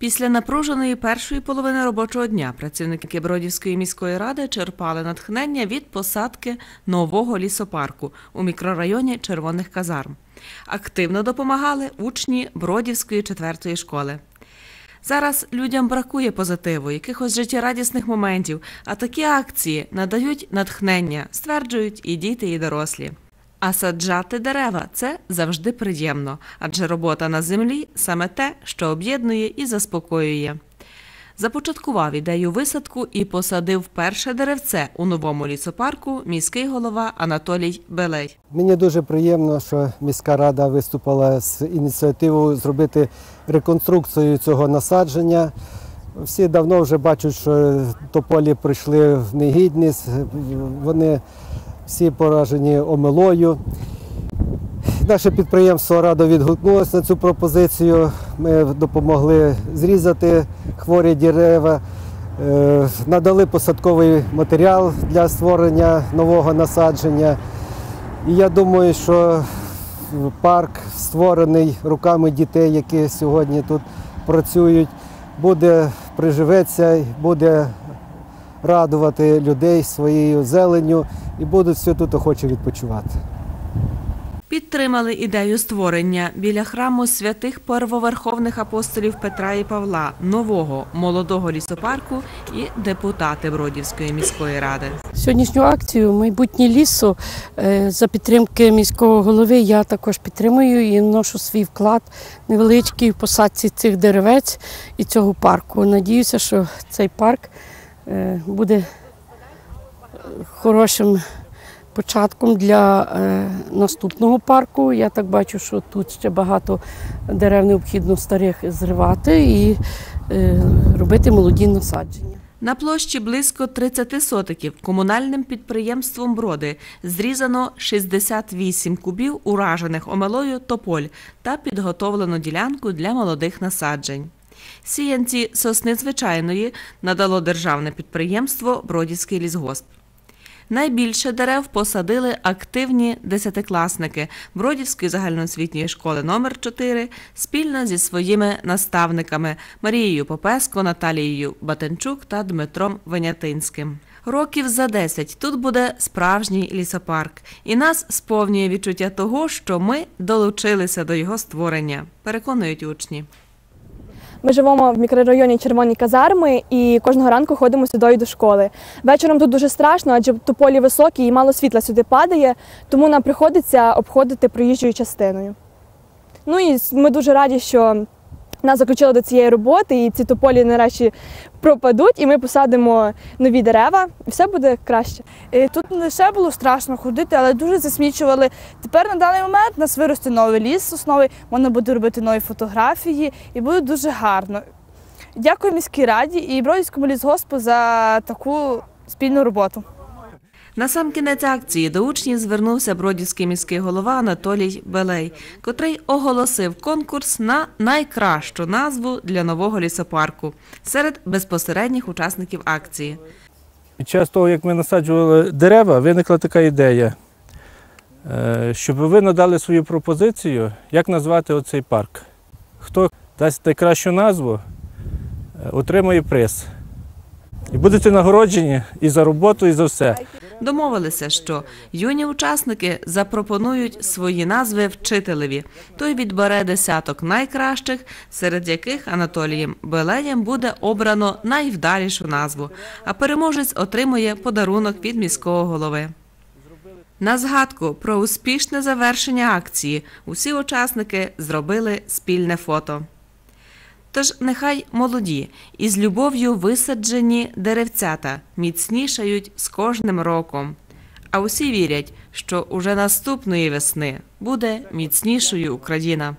Після напруженої першої половини робочого дня працівники Бродівської міської ради черпали натхнення від посадки нового лісопарку у мікрорайоні Червоних казарм. Активно допомагали учні Бродівської четвертої школи. Зараз людям бракує позитиву, якихось життєрадісних моментів, а такі акції надають натхнення, стверджують і діти, і дорослі. А саджати дерева це завжди приємно, адже робота на землі саме те, що об'єднує і заспокоює. Започаткував ідею висадку і посадив перше деревце у новому лісопарку міський голова Анатолій Белей. Мені дуже приємно, що міська рада виступила з ініціативою зробити реконструкцію цього насадження. Всі давно вже бачать, що тополі прийшли в негідність, вони всі поражені омилою. Наше підприємство радо відгукнулося на цю пропозицію. Ми допомогли зрізати хворі дерева, е, надали посадковий матеріал для створення нового насадження. І я думаю, що парк, створений руками дітей, які сьогодні тут працюють, буде приживеться, буде радувати людей своєю зеленню і будуть всі тут охоче відпочивати. Підтримали ідею створення біля храму святих первоверховних апостолів Петра і Павла нового молодого лісопарку і депутати Бродівської міської ради. Сьогоднішню акцію майбутнє лісу е, за підтримки міського голови я також підтримую і вношу свій вклад невеличкий в посадці цих деревець і цього парку. Надіюся, що цей парк буде хорошим початком для е, наступного парку. Я так бачу, що тут ще багато дерев необхідно старих зривати і е, робити молоді насадження. На площі близько 30 сотиків комунальним підприємством Броди зрізано 68 кубів уражених омелою тополь та підготовлено ділянку для молодих насаджень. Сіянці сосни звичайної надало державне підприємство Бродівський лісгосп. Найбільше дерев посадили активні десятикласники Бродівської загальноосвітньої школи номер 4 спільно зі своїми наставниками Марією Попеско, Наталією Батенчук та Дмитром Венятинським. Років за 10 тут буде справжній лісопарк, і нас сповнює відчуття того, що ми долучилися до його створення, переконують учні. Ми живемо в мікрорайоні Червоні казарми і кожного ранку ходимо сюди до школи. Вечором тут дуже страшно, адже тополі високі і мало світла сюди падає, тому нам приходиться обходити проїжджою частиною. Ну і ми дуже раді, що нас заключили до цієї роботи, і ці тополі нарешті пропадуть, і ми посадимо нові дерева, і все буде краще. Е, Тут не лише було страшно ходити, але дуже засмічували. Тепер на даний момент нас виросте новий ліс сосновий, можна буде робити нові фотографії і буде дуже гарно. Дякую міській раді і Бродівському лісгоспу за таку спільну роботу. На сам кінець акції до учнів звернувся бродівський міський голова Анатолій Белей, котрий оголосив конкурс на найкращу назву для нового лісопарку серед безпосередніх учасників акції. Під час того, як ми насаджували дерева, виникла така ідея, е, щоб ви надали свою пропозицію, як назвати оцей парк. Хто дасть найкращу назву, е, отримує приз. І будете нагороджені і за роботу, і за все. Домовилися, що юні учасники запропонують свої назви вчителеві. Той відбере десяток найкращих, серед яких Анатолієм Белеєм буде обрано найвдалішу назву, а переможець отримує подарунок від міського голови. На згадку про успішне завершення акції усі учасники зробили спільне фото. Тож нехай молоді і з любов'ю висаджені деревцята міцнішають з кожним роком. А усі вірять, що уже наступної весни буде міцнішою Україна.